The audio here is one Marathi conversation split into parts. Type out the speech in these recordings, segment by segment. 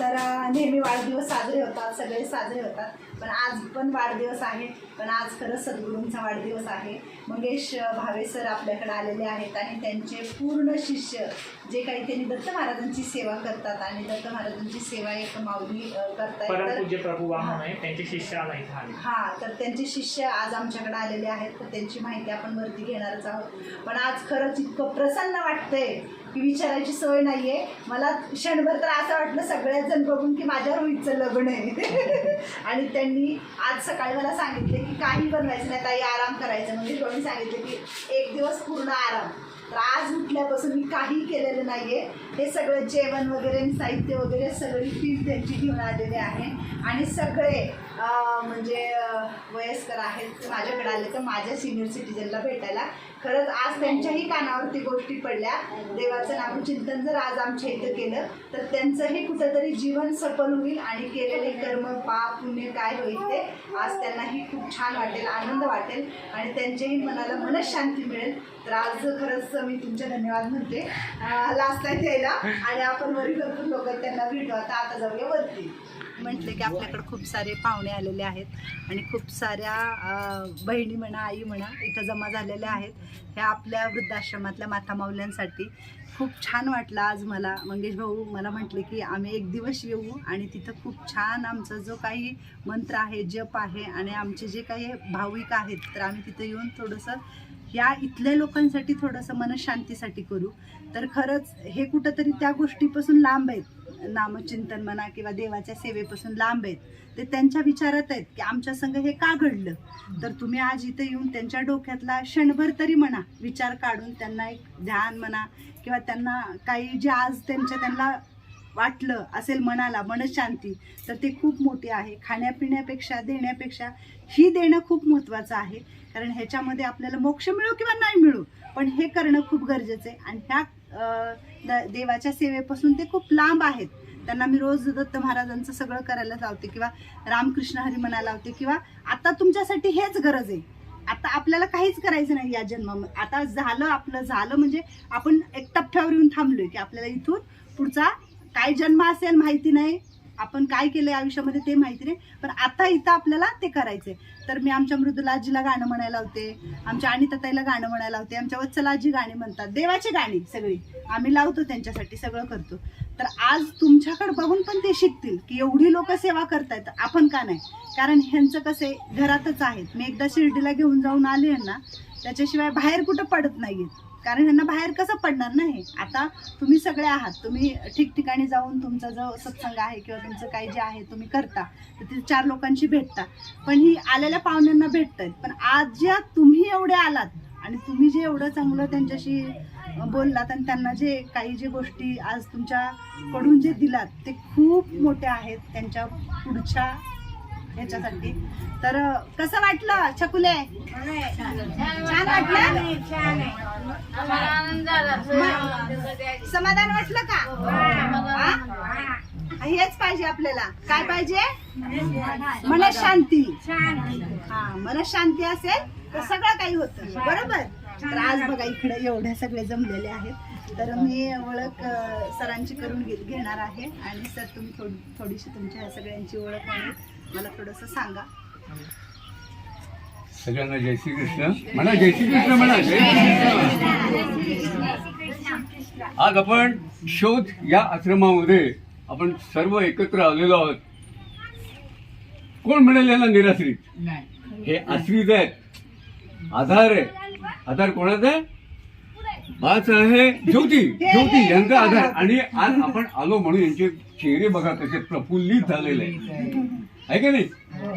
तर नेहमी वाढदिवस साजरे होतात सगळे साजरे होतात. पण आज पण वाढदिवस आहे. पण आज खरंच सद्गुरूंचा वाढदिवस आहे. मंगेश भावे सर आपल्याकडे आलेले आहेत आणि त्यांचे पूर्ण शिष्य जे काही त्यांनी दत्त महाराजांची सेवा करतात आणि दत्त महाराजांची सेवा एक माऊली आहे. त्यांचे शिष्य हा तर त्यांचे शिष्य आज आमच्याकडे आलेले आहेत. तर त्यांची माहिती आपण वरती घेणारच आहोत. पण आज खरंच इतकं प्रसन्न वाटतंय. की विचारायची सोय नाहीये. मला क्षणभर तर असं वाटलं सगळ्याच जण बघून की माझ्या रोहितचं लग्न आहे. आणि त्यांनी आज सकाळी मला सांगितले की काही बनवायचं नाही ताई आराम करायचं. म्हणजे कोणी सांगितलं की एक दिवस पूर्ण आराम. तर आज उठल्यापासून मी काही केलेलं नाहीये. हे सगळं जेवण वगैरे साहित्य वगैरे सगळी फीज त्यांची घेऊन आलेली आहे. आणि सगळे म्हणजे वयस्कर आहेत ते माझ्याकडे आले तर माझ्या सिनियर सिटीजनला भेटायला. खरंच आज त्यांच्याही कानावरती गोष्टी पडल्या. देवाचं नामचिंतन जर आज आमच्या इथं केलं तर त्यांचंही कुठंतरी जीवन सफल होईल आणि केलेले कर्म पाप पुण्य काय होईल ते आज त्यांनाही खूप छान वाटेल आनंद वाटेल आणि त्यांच्याही मनाला मनशांती मिळेल. तर आज खरंच मी तुमच्या धन्यवाद म्हणते. लास्ट टाइम यायला आणि आपण वरील भरपूर लोक त्यांना भेटू. आता आता जाऊया वरती. म्हटले की आपल्याकडे खूप सारे पाहुणे आलेले आहेत आणि खूप साऱ्या बहिणी म्हणा आई म्हणा इथं जमा झालेल्या आहेत. ह्या आपल्या वृद्धाश्रमातल्या मातामावल्यांसाठी खूप छान वाटलं आज मला. मंगेश भाऊ मला म्हटले की आम्ही एक दिवस येऊ आणि तिथं खूप छान आमचा जो काही मंत्र आहे जप आहे आणि आमचे जे काही भाविक आहेत तर आम्ही तिथं येऊन थोडंसं या इथल्या लोकांसाठी थोडंसं मनशांतीसाठी करू. तर खरंच हे कुठंतरी त्या गोष्टीपासून लांब आहेत. नामचिंतन म्हणा किंवा देवाच्या सेवेपासून लांब आहेत ते त्यांच्या विचारात आहेत की आमच्या संग हे का घडलं? तर तुम्ही आज इथे येऊन त्यांच्या डोक्यातला क्षणभर तरी म्हणा विचार काढून त्यांना एक ध्यान म्हणा किंवा त्यांना काही जे आज त्यांच्या त्यांना वाटलं असेल मनाला मनशांती तर ते खूप मोठी आहे. खाण्यापिण्यापेक्षा देण्यापेक्षा ही देणं खूप महत्त्वाचं आहे. कारण ह्याच्यामध्ये आपल्याला मोक्ष मिळो किंवा नाही मिळो पण हे करणं खूप गरजेचं आहे. आणि ह्या देवाच्या सेवेपासून ते खूप लांब आहेत. त्यांना मी रोज दत्त महाराजांचं सगळं करायला लावते किंवा रामकृष्ण हरी म्हणायला लावते किंवा आता तुमच्यासाठी हेच गरज आहे. आता आपल्याला काहीच करायचं नाही या जन्मामध्ये आता झालं आपलं झालं म्हणजे आपण एक टप्प्यावर येऊन थांबलोय की आपल्याला इथून पुढचा काय जन्म असेल माहिती नाही. आपण काय केलंय आयुष्यामध्ये ते माहिती नाही पण आता इथं आपल्याला ते करायचंय. तर मी आमच्या मृदुला आजीला गाणं म्हणायला होते आमच्या अनिताताईला गाणं म्हणायला लावते आमच्या वत्सला आजी गाणी म्हणतात देवाची गाणी सगळी. आम्ही लावतो त्यांच्यासाठी सगळं करतो. तर आज तुमच्याकडे बघून पण ते शिकतील की एवढी लोक सेवा करतायत आपण का नाही? कारण ह्यांचं कसं आहे घरातच आहेत. मी एकदा शिर्डीला घेऊन जाऊन आले ना त्याच्याशिवाय बाहेर कुठं पडत नाहीयेत. कारण ह्यांना बाहेर कसं पडणार नाही आता तुम्ही सगळे आहात. तुम्ही ठिकठिकाणी जाऊन तुमचा जो सत्संग आहे किंवा तुमचं काही जे आहे तुम्ही करता. तर ते चार लोकांशी भेटता. पण ही आलेल्या पाहुण्यांना भेटत पण आज ज्या तुम्ही एवढे आलात आणि तुम्ही जे एवढं चांगलं त्यांच्याशी बोललात आणि त्यांना जे काही जे गोष्टी आज तुमच्याकडून जे दिलात ते खूप मोठ्या आहेत. त्यांच्या पुढच्या ह्याच्यासाठी तर कसं वाटलं छकुले? छान वाटलं? समाधान वाटलं का? हेच पाहिजे आपल्याला. काय पाहिजे? मनशांती. हा मनशांती असेल तर सगळं काही होतं. बरोबर? तर आज बघा इकडे एवढ्या सगळे जमलेले आहेत. तर मी ओळख सरांची करून घे घेणार आहे. आणि सर तुम्ही थोडी थोडीशी तुमच्या ह्या सगळ्यांची ओळख आहे. मला थोडंसं सांगा. सगळ्यांना जय श्री कृष्ण म्हणा जय श्री कृष्ण म्हणा जय श्री कृष्ण आज आपण शोध या आश्रमामध्ये आपण सर्व एकत्र आलेलो आहोत. कोण म्हणेल यांना निराश्रित? हे आश्रित आहेत. आधार आहे. आधार कोणाचा आहे? बाच आहे. ज्योती ज्योती यांचा आधार. आणि आज आपण आलो म्हणून यांचे चेहरे बघा कसे प्रफुल्लित झालेले आहे का नाही?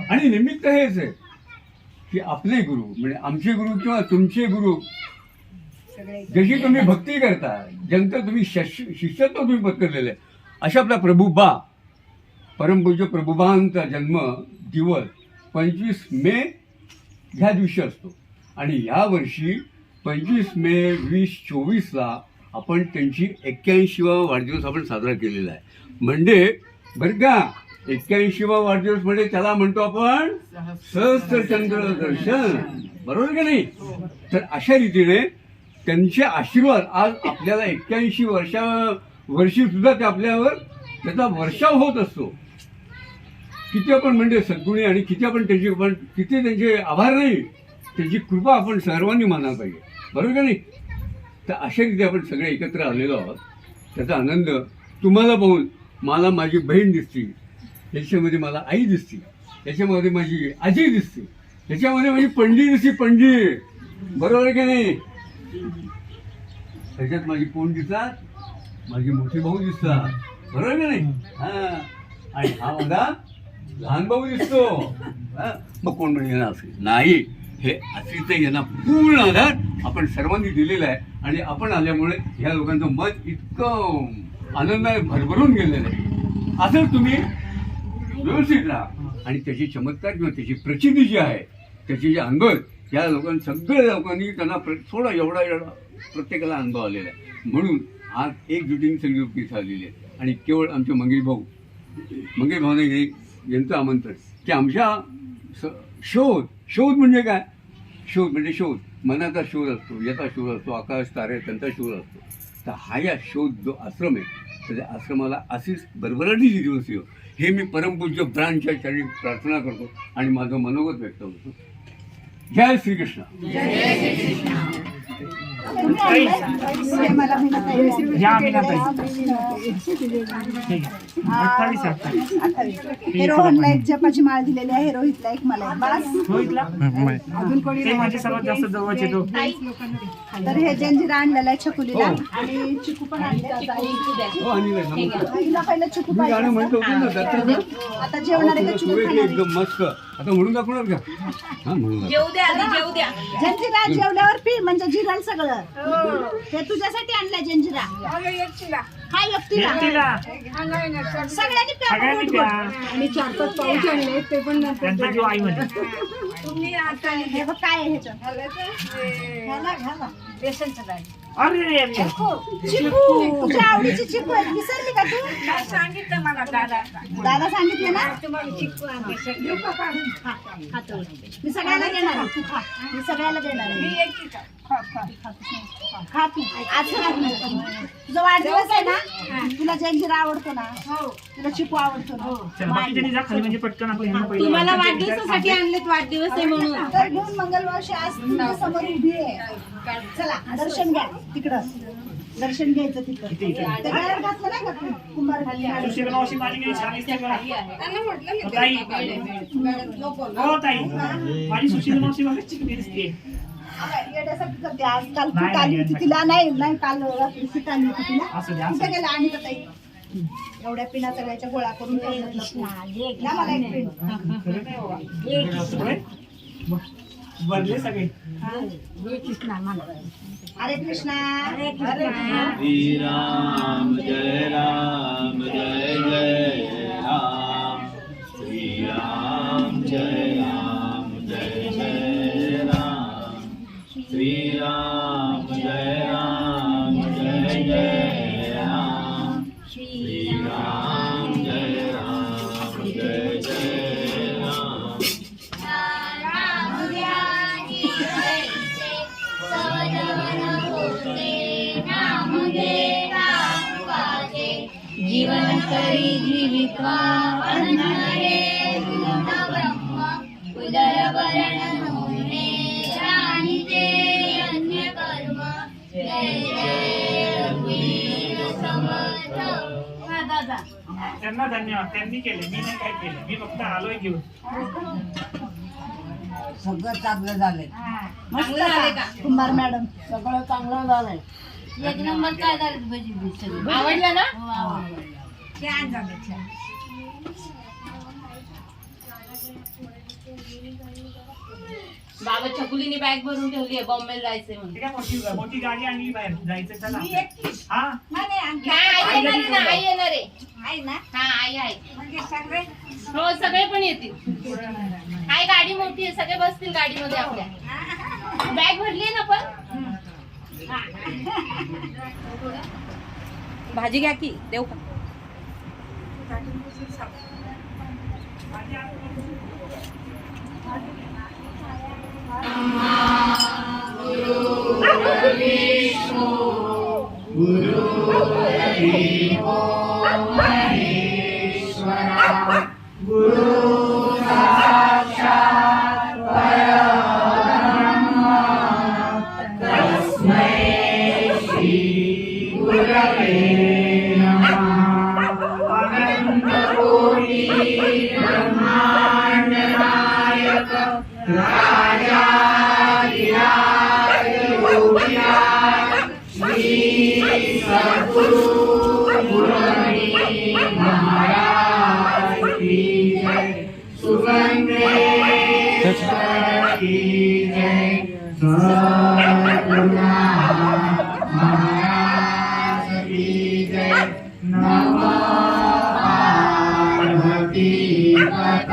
आणि निमित्त हेच आहे की आपले गुरु म्हणजे आमचे गुरु किंवा तुमचे गुरु जशी तुम्ही भक्ती करता ज्यांचं तुम्ही शिष्यत्व तुम्ही पत्करलेलं आहे अशा आपला प्रभुबा परमपूज्य प्रभुबांचा जन्म दिवस पंचवीस मे ह्या दिवशी असतो. आणि या वर्षी पंचवीस मे वीस चोवीसला आपण त्यांची एक्क्याऐंशीवा वाढदिवस आपण साजरा केलेला आहे. म्हणजे बरं का एक्क्याऐंशीवा वाढदिवस म्हणजे त्याला म्हणतो आपण सहस्त्रचंद्र दर्शन. बरोबर का नाही? तर अशा रीतीने त्यांचे आशीर्वाद आज आपल्याला एक्क्याऐंशी वर्षा वर्षी सुद्धा ते आपल्यावर त्याचा वर्षाव होत असतो. किती आपण म्हणजे सद्गुणी आणि किती आपण त्यांची पण किती त्यांचे आभार नाही त्याची कृपा आपण सर्वांनी मानायला पाहिजे. बरोबर का नाही? तर अशा रीती आपण सगळे एकत्र आलेलो आहोत. त्याचा आनंद तुम्हाला पाहून मला माझी बहीण दिसते. याच्यामध्ये मला आई दिसते. त्याच्यामध्ये माझी आजी दिसते. त्याच्यामध्ये माझी पणजी दिसते पणजी बरोबर आहे की नाही? त्याच्यात माझी कोण दिसतात? माझी मोठी भाऊ दिसतात. बरोबर आहे की नाही? हा. आणि हा माझा लहान भाऊ दिसतो. मग कोण म्हणजे असेल? नाही. हे अतिशय यांना पूर्ण आधार आपण सर्वांनी दिलेला आहे. आणि आपण आल्यामुळे ह्या लोकांचं मन इतकं आनंदाने भरभरून गेलेलं आहे. असं तुम्ही व्यवस्थित राहा. आणि त्याची चमत्कार किंवा त्याची प्रचिती जी आहे त्याची जे अनुभव या लोकांनी सगळ्या लोकांनी त्यांना प्र- थोडा एवढा एवढा प्रत्येकाला अनुभव आलेला आहे. म्हणून आज एकजुटीने सगळी लोक इथं आलेली आणि केवळ आमचे मंगेश भाऊ मंगेश भाऊने हे यांचं आमंत्रण की आमच्या स- शोध शोध म्हणजे काय? शोध म्हणजे शोध. मनाचा शोध असतो याचा शोध असतो आकाश तारे त्यांचा शोध असतो. तर हा या शोध जो आश्रम आहे तर त्या आश्रमाला अशीच भरभराटीची दिवस येऊ हे मी परमपूज्य ब्रांडच्या चरणी प्रार्थना करतो आणि माझं मनोगत व्यक्त करतो. जय श्रीकृष्ण. हे या ठीक आहे. अठ्ठावीस. हे रोहनला एक जपाची माळ दिलेली आहे. रोहितला एक मला एक. बास. रोहितला? ते माझे सर्वात जास्त जवळचे तो. तर हे जंजिरा आणलेला आहे छकुलीला. आणि चिकू पण हो आणि नाही, नमस्कार. आईला पहिलं चिकू मी गाणं पाहिजे. आता जेवणार आहे का चिकू खाणार आहे? एकदम मस्त. आता म्हणून दाखवणार का हा म्हणून दाखव. जेऊ द्या आधी जेऊ द्या. जंजिरा जेवल्यावर पी म्हणजे जिराल सगळं. हे. तुझ्यासाठी आणलंय जंजिरा. व्यक्तीला एकटीला सगळ्यांनी सगळ्यांनी प्या. गोड. आणि चार पाच पाऊच आणले ते पण त्यांचा जीव आई मध्ये हे बघ काय आहे ह्याच्यात घाला, घाला. अरे रे रे. चिकू तुझ्या आवडीची चिकू आहे विसरली का तू सांगितलं मला दादा दादा सांगितले ना घेऊ का काढून? खा, खातो. मी सगळ्याला देणार आहे. तू खा मी सगळ्याला देणार आहे. खा तू आज तुझा वाढदिवस आहे ना तुला जंजीर आवडतो ना तुला चिपू आवडतो ना म्हणजे पटकन तुम्हाला वाढदिवसासाठी आणलेत वाढदिवस आहे म्हणून तर घेऊन मंगलवारशी आज तुमच्यासमोर उभी आहे चला दर्शन घ्या तिकडं दर्शन घ्यायचं तिकडं ते गळ्यात घातलं नाही का तू? कुंभार मावशी माझी किती छान दिसते बघा. ताई हो ताई माझी सुशीला मावशी बघा चिकनी दिसते येण्यासाठी आज काल नाही, फुट आली होती नाही. तिला नाही नाही काल रात्री फुट आली होती तिला दे. गेला आणि ताई एवढ्या पिना सगळ्याच्या गोळा करून. द्या मला एक पिन. भरले सगळे हरे कृष्णा हरे श्री जीवन करी जीवित्वा। अन्नरे ब्रह्म उदर वरण होणे जाणीते अन्य कर्म। जय समर्थ। त्यांना धन्यवाद. त्यांनी केले. मी नाही काय केलं. मी फक्त आलोय घेऊन. मस्त का? कुंभार मॅडम एक नंबर काय झालं भजी आवडलं ना? बाबा छकुलीने बॅग भरून ठेवली आहे बॉम्बेला जायचंय म्हणून. ठीक आहे मोठी मोठी गाडी आणली बाहेर जायचं चला. हा? नाही, आई येणार आहे ना आई येणार. आहे आहे ना? हा आई आहे. हो सगळे पण येतील. हाय गाडी मोठी आहे सगळे बसतील गाडीमध्ये आपल्या. बॅग भरली आहे ना पण? भाजी घ्या की देऊ का? गुरु Amen. Yeah.